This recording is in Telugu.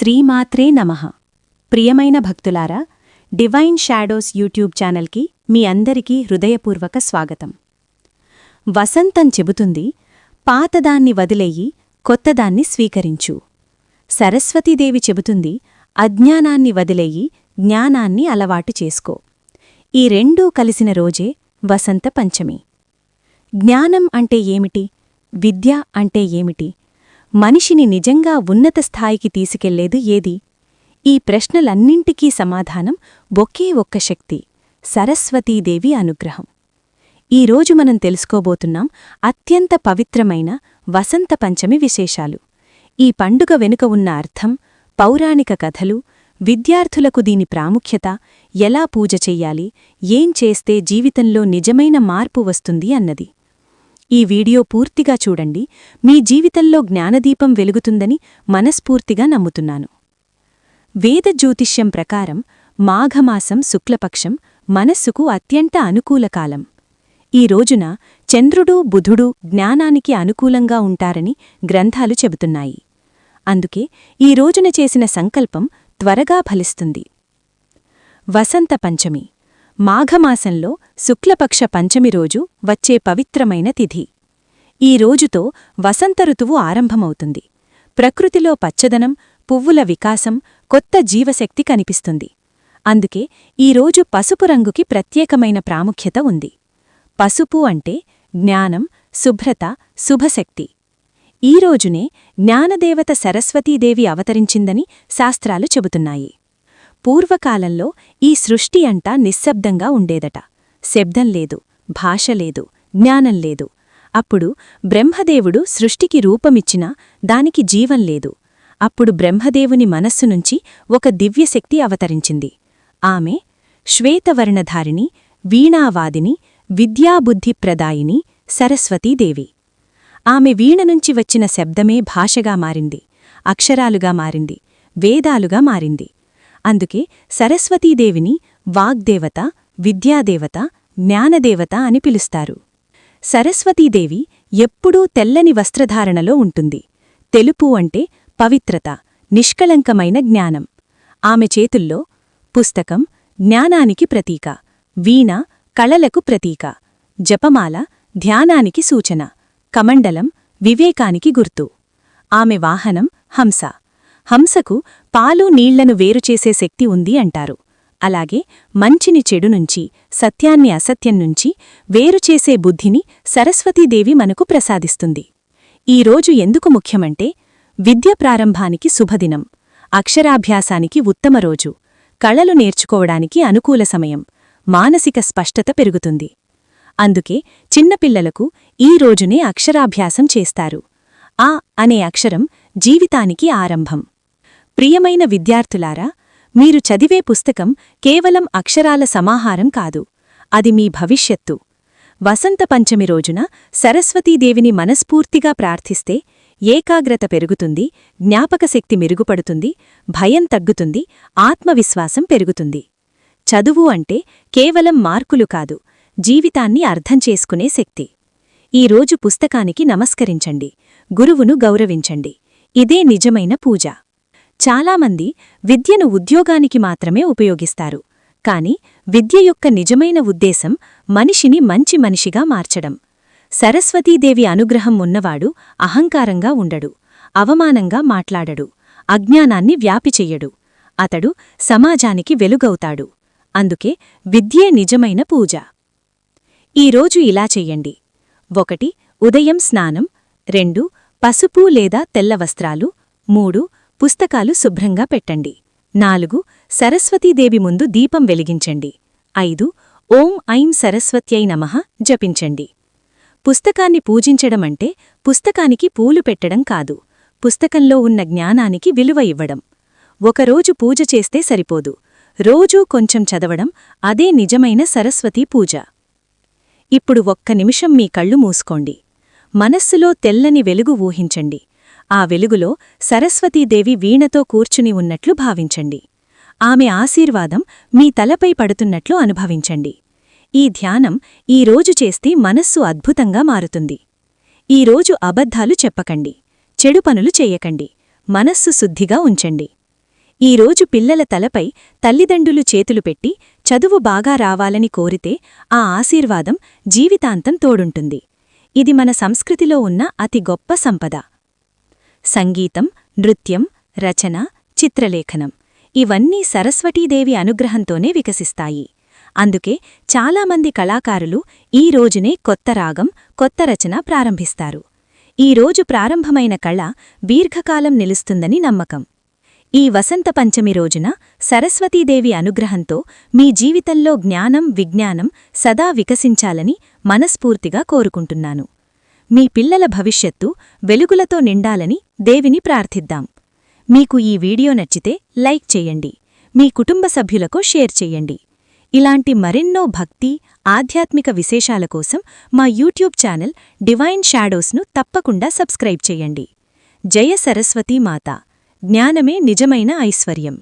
శ్రీమాత్రే నమః. ప్రియమైన భక్తులారా డివైన్ షాడోస్ యూట్యూబ్ ఛానల్కి మీ అందరికీ హృదయపూర్వక స్వాగతం. వసంతం చెబుతుంది పాతదాన్ని వదిలేయి కొత్తదాన్ని స్వీకరించు. సరస్వతీదేవి చెబుతుంది అజ్ఞానాన్ని వదిలేయి జ్ఞానాన్ని అలవాటు చేసుకో. ఈ రెండూ కలిసిన రోజే వసంత పంచమి. జ్ఞానం అంటే ఏమిటి? విద్య అంటే ఏమిటి? మనిషిని నిజంగా ఉన్నత స్థాయికి తీసుకెళ్ళేదు ఏది? ఈ ప్రశ్నలన్నింటికీ సమాధానం ఒకే ఒక్క శక్తి సరస్వతీదేవి అనుగ్రహం. ఈరోజు మనం తెలుసుకోబోతున్నాం అత్యంత పవిత్రమైన వసంత పంచమి విశేషాలు. ఈ పండుగ వెనుక ఉన్న అర్థం పౌరాణిక కథలు విద్యార్థులకు దీని ప్రాముఖ్యత ఎలా పూజ చెయ్యాలి ఏం చేస్తే జీవితంలో నిజమైన మార్పు వస్తుంది అన్నది. ఈ వీడియో పూర్తిగా చూడండి. మీ జీవితంలో జ్ఞానదీపం వెలుగుతుందని మనస్ఫూర్తిగా నమ్ముతున్నాను. వేద జ్యోతిష్యం ప్రకారం మాఘమాసం శుక్లపక్షం మనస్సుకు అత్యంత అనుకూలకాలం ఈ రోజున చంద్రుడు బుధుడు జ్ఞానానికి అనుకూలంగా ఉంటారని గ్రంథాలు చెబుతున్నాయి. అందుకే ఈ రోజున చేసిన సంకల్పం త్వరగా ఫలిస్తుంది. వసంత పంచమి. మాఘమాసంలో శుక్లపక్ష పంచమి రోజు వచ్చే పవిత్రమైన తిథి. ఈ రోజుతో వసంత ఋతువు ఆరంభమవుతుంది. ప్రకృతిలో పచ్చదనం పువ్వుల వికాసం కొత్త జీవశక్తి కనిపిస్తుంది. అందుకే ఈరోజు పసుపు రంగుకి ప్రత్యేకమైన ప్రాముఖ్యత ఉంది. పసుపు అంటే జ్ఞానం శుభ్రత శుభశక్తి. ఈ రోజునే జ్ఞానదేవత సరస్వతీదేవి అవతరించిందని శాస్త్రాలు చెబుతున్నాయి. పూర్వకాలంలో ఈ సృష్టి అంటా నిశ్శబ్దంగా ఉండేదట. శబ్దం లేదు భాష లేదు జ్ఞానం లేదు. అప్పుడు బ్రహ్మదేవుడు సృష్టికి రూపమిచ్చినా దానికి జీవం లేదు. అప్పుడు బ్రహ్మదేవుని మనస్సు నుంచి ఒక దివ్యశక్తి అవతరించింది. ఆమె శ్వేతవర్ణధారిణి వీణావాదిని విద్యాబుద్ధిప్రదాయిని సరస్వతీదేవి. ఆమె వీణ నుంచి వచ్చిన శబ్దమే భాషగా మారింది అక్షరాలుగా మారింది వేదాలుగా మారింది. అందుకే సరస్వతీదేవిని వాగ్దేవత విద్యాదేవత జ్ఞానదేవత అని పిలుస్తారు. సరస్వతీదేవి ఎప్పుడూ తెల్లని వస్త్రధారణలో ఉంటుంది. తెలుపు అంటే పవిత్రత నిష్కళంకమైన జ్ఞానం. ఆమె చేతుల్లో పుస్తకం జ్ఞానానికి ప్రతీక వీణ కళలకు ప్రతీక జపమాల ధ్యానానికి సూచన కమండలం వివేకానికి గుర్తు. ఆమె వాహనం హంస. హంసకు పాలు నీళ్ళను వేరుచేసే శక్తి ఉంది అంటారు. అలాగే మంచిని చెడు నుంచి సత్యాన్ని అసత్యం నుంచి వేరుచేసే బుద్ధిని సరస్వతీదేవి మనకు ప్రసాదిస్తుంది. ఈరోజు ఎందుకు ముఖ్యమంటే విద్య ప్రారంభానికి శుభదినం అక్షరాభ్యాసానికి ఉత్తమ రోజు కళలు నేర్చుకోవడానికి అనుకూల సమయం మానసిక స్పష్టత పెరుగుతుంది. అందుకే చిన్నపిల్లలకు ఈ రోజునే అక్షరాభ్యాసం చేస్తారు. ఆ అనే అక్షరం జీవితానికి ఆరంభం. ప్రియమైన విద్యార్థులారా మీరు చదివే పుస్తకం కేవలం అక్షరాల సమాహారం కాదు. అది మీ భవిష్యత్తు. వసంత పంచమి రోజున సరస్వతీదేవిని మనస్ఫూర్తిగా ప్రార్థిస్తే ఏకాగ్రత పెరుగుతుంది జ్ఞాపకశక్తి మెరుగుపడుతుంది భయం తగ్గుతుంది ఆత్మవిశ్వాసం పెరుగుతుంది. చదువు అంటే కేవలం మార్కులు కాదు జీవితాన్ని అర్థం చేసుకునే శక్తి. ఈరోజు పుస్తకానికి నమస్కరించండి గురువును గౌరవించండి. ఇదే నిజమైన పూజ. చాలామంది విద్యను ఉద్యోగానికి మాత్రమే ఉపయోగిస్తారు. కాని విద్య యొక్క నిజమైన ఉద్దేశం మనిషిని మంచి మనిషిగా మార్చడం. సరస్వతీదేవి అనుగ్రహం ఉన్నవాడు అహంకారంగా ఉండడు అవమానంగా మాట్లాడడు అజ్ఞానాన్ని వ్యాపిచెయ్యడు అతడు సమాజానికి వెలుగవుతాడు. అందుకే విద్యే నిజమైన పూజ. ఈరోజు ఇలా చెయ్యండి. ఒకటి ఉదయం స్నానం రెండు పసుపు లేదా తెల్ల వస్త్రాలు మూడు పుస్తకాలు శుభ్రంగా పెట్టండి. నాలుగు సరస్వతీదేవి ముందు దీపం వెలిగించండి. ఐదు ఓం ఐం సరస్వత్యై నమః జపించండి. పుస్తకాన్ని పూజించడమంటే పుస్తకానికి పూలు పెట్టడం కాదు. పుస్తకంలో ఉన్న జ్ఞానానికి విలువ ఇవ్వడం. ఒకరోజు పూజ చేస్తే సరిపోదు. రోజూ కొంచెం చదవడం అదే నిజమైన సరస్వతీ పూజ. ఇప్పుడు ఒక్క నిమిషం మీ కళ్ళు మూసుకోండి. మనస్సులో తెల్లని వెలుగు ఊహించండి. ఆ వెలుగులో సరస్వతీదేవి వీణతో కూర్చుని ఉన్నట్లు భావించండి. ఆమె ఆశీర్వాదం మీ తలపై పడుతున్నట్లు అనుభవించండి. ఈ ధ్యానం ఈ రోజు చేస్తే మనస్సు అద్భుతంగా మారుతుంది. ఈరోజు అబద్ధాలు చెప్పకండి. చెడు పనులు చెయ్యకండి మనస్సు శుద్ధిగా ఉంచండి. ఈరోజు పిల్లల తలపై తల్లిదండ్రులు చేతులు పెట్టి చదువు బాగా రావాలని కోరితే ఆ ఆశీర్వాదం జీవితాంతం తోడుంటుంది. ఇది మన సంస్కృతిలో ఉన్న అతి గొప్ప సంపద. సంగీతం నృత్యం రచన చిత్రలేఖనం. ఇవన్నీ సరస్వతీదేవి అనుగ్రహంతోనే వికసిస్తాయి. అందుకే చాలామంది కళాకారులు ఈ రోజునే కొత్త రాగం కొత్త రచన ప్రారంభిస్తారు. ఈ రోజు ప్రారంభమైన కళ దీర్ఘకాలం నిలుస్తుందని నమ్మకం. ఈ వసంత పంచమి రోజున సరస్వతీదేవి అనుగ్రహంతో మీ జీవితంలో జ్ఞానం విజ్ఞానం సదా వికసించాలని మనస్ఫూర్తిగా కోరుకుంటున్నాను. మీ పిల్లల భవిష్యత్తు వెలుగులతో నిండాలని దేవిని ప్రార్థిద్దాం. మీకు ఈ వీడియో నచ్చితే లైక్ చేయండి. మీ కుటుంబ సభ్యులకు షేర్ చేయండి. ఇలాంటి మరెన్నో భక్తి ఆధ్యాత్మిక విశేషాల కోసం మా యూట్యూబ్ ఛానల్ డివైన్ షాడోస్ను తప్పకుండా సబ్స్క్రైబ్ చేయండి. జయ సరస్వతీ మాత. జ్ఞానమే నిజమైన ఐశ్వర్యం.